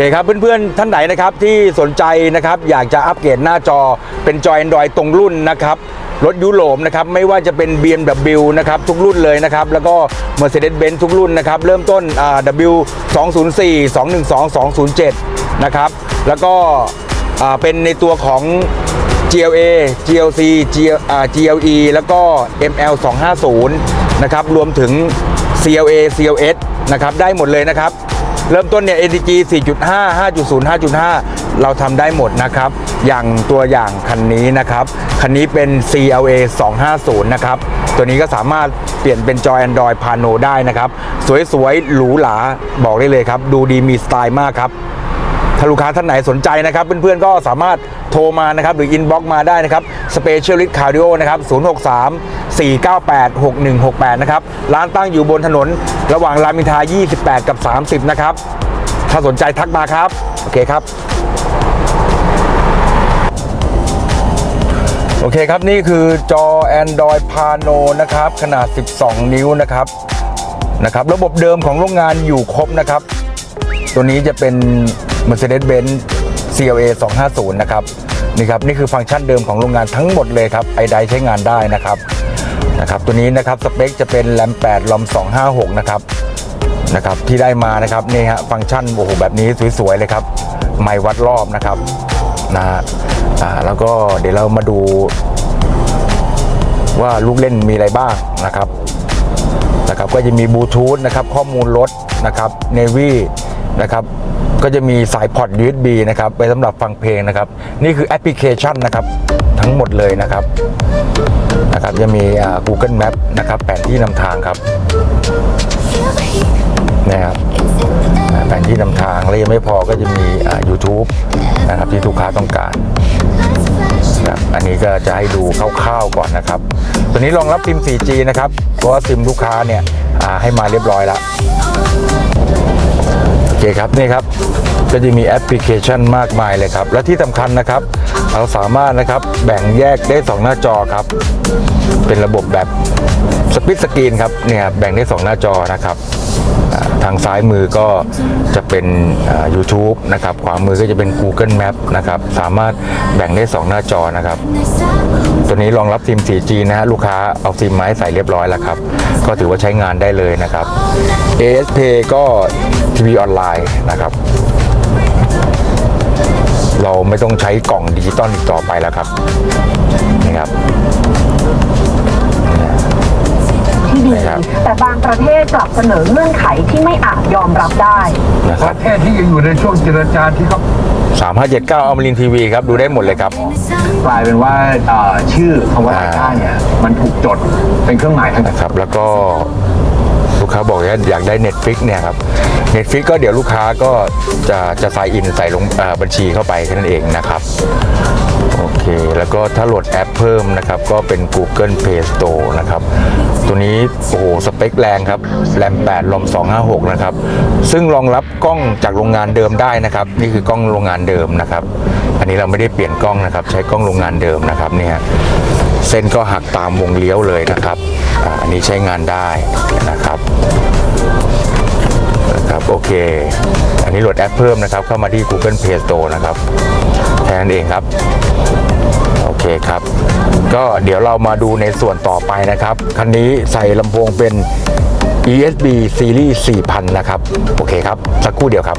เคครับเพื่อนๆท่านไหนนะครับที่สนใจนะครับอยากจะอัปเกรดหน้าจอเป็นจอ Android ตรงรุ่นนะครับรถยุโรปนะครับไม่ว่าจะเป็น BMW นะครับทุกรุ่นเลยนะครับแล้วก็ Mercedes-Benz ทุกรุ่นนะครับเริ่มต้นอ่า W 204 212 207นะครับแล้วก็เป็นในตัวของ G.L.A.G.L.C.G.L.E. แล้วก็ ML 250นะครับรวมถึง CLA CLS นะครับได้หมดเลยนะครับ เริ่มต้นเนี่ย ATG 4.5 5.0 5.5 เราทำได้หมดนะครับ อย่างตัวอย่างคันนี้นะครับ คันนี้เป็น CLA 250 นะครับ ตัวนี้ก็สามารถเปลี่ยนเป็นจอ Android Pano ได้นะครับ สวยๆ หรูหราบอกได้เลยครับ ดูดีมีสไตล์มากครับ ถ้าลูกค้าท่านไหนสนใจนะครับ เพื่อนๆก็สามารถโทรมานะครับ หรืออินบ็อกมาได้นะครับ Specialist Cardio นะครับ 063 498 6168 นะครับ ร้านตั้งอยู่บนถนน ระหว่างรามอินทรา28 กับ 30 นะครับ ถ้าสนใจทักมาครับ โอเคครับโอเคครับ นี่คือจอ Android Pano นะครับ ขนาด 12 นิ้วนะครับนะครับ ระบบเดิมของโรงงานอยู่ครบนะครับ ตัวนี้จะเป็น Mercedes-Benz CLA 250 นะครับนี่ครับนี่คือฟังก์ชันเดิมของโรงงานทั้งหมดเลยครับไอไดใช้งานได้นะครับนะครับตัวนี้นะครับสเปคจะเป็น RAM 8 ROM 256 นะครับนะครับที่ได้มานะครับนี่ฮะฟังก์ชันโอ้โหแบบนี้สวยๆเลยครับไม่วัดรอบนะครับนะฮะแล้วก็เดี๋ยวเรามาดู ว่าลูกเล่นมีอะไรบ้างนะครับนะครับก็จะมีบลูทูธนะครับข้อมูลรถนะครับเนวีนะครับ ก็จะมีสายพอร์ต USB นะครับไปสำหรับฟังเพลงนะครับ นี่คือแอปพลิเคชันนะครับทั้งหมดเลยนะครับนะครับจะมี Google Map นะครับแผนที่นำทางครับนะครับแผนที่นำทางแล้วยังไม่พอก็จะมี YouTube นะครับที่ลูกค้าต้องการครับอันนี้ก็จะให้ดูคร่าวๆก่อนนะครับ ตัวนี้รองรับซิม 4G นะครับ เพราะว่าซิมลูกค้าเนี่ยอ่าให้มาเรียบร้อยแล้ว เคครับนี่ครับก็จะมีแอปพลิเคชันมากมายเลยครับ และที่สำคัญนะครับ เราสามารถนะครับแบ่งแยกได้ 2 หน้าจอครับ เป็นระบบแบบสปิดสกรีนครับเนี่ยแบ่งได้ 2 หน้าจอนะครับ ทางซ้ายมือก็จะเป็น YouTube นะครับ ขวามือก็จะเป็น Google Map นะครับ สามารถแบ่งได้ 2 หน้าจอนะครับ ตัวนี้รองรับซิม 4G นะฮะ ลูกค้าเอาซิมไม้ใส่เรียบร้อยแล้วครับ ก็ถือว่าใช้งานได้เลยนะครับ ASP ก็ทีวีออนไลน์นะครับเราไม่ต้องใช้กล่องดิจิตอลอีกต่อไปแล้วครับนี่ครับ ที่ดีครับแต่บางประเทศกลับเสนอเงื่อนไขที่ไม่อาจยอมรับได้นะคปรับระเทศที่ยังอยู่ในช่วงเจรจาที่เขา3579อมรินทีวีครับ ดูได้หมดเลยครับ กลายเป็นว่าเอ่อชื่อคำว่าอ่าไทก้าเนี่ยมันถูกจดเป็นเครื่องหมายทาง นะครับ แล้วก็ลูกค้าบอกว่าอยากได้ Netflix เนี่ยครับ Netflix ก็เดี๋ยวลูกค้าก็จะจะใส่อินใส่ลงเอ่อบัญชีเข้าไปแค่นั้นเองนะครับโอเค แล้วก็ถ้าโหลดแอปเพิ่มนะครับ ก็เป็น Google Play Store นะครับ ตัวนี้โอ้โหสเปคแรงครับแรม8รอม256 นะครับ ซึ่งรองรับกล้องจากโรงงานเดิมได้นะครับ นี่คือกล้องโรงงานเดิมนะครับ อันนี้เราไม่ได้เปลี่ยนกล้องนะครับ ใช้กล้องโรงงานเดิมนะครับเนี่ยเส้นก็หักตามวงเลี้ยวเลยนะครับอันนี้ใช้งานได้นะครับนะครับโอเค อันนี้โหลดแอปเพิ่มนะครับ เข้ามาที่ Google Play Store นะครับ ค่นั้นเองครับ โอเคครับ ก็เดี๋ยวเรามาดูในส่วนต่อไปนะครับ คันนี้ใส่ลำโพงเป็น ESB Series 4000 นะครับ โอเคครับ สักครู่เดียวครับ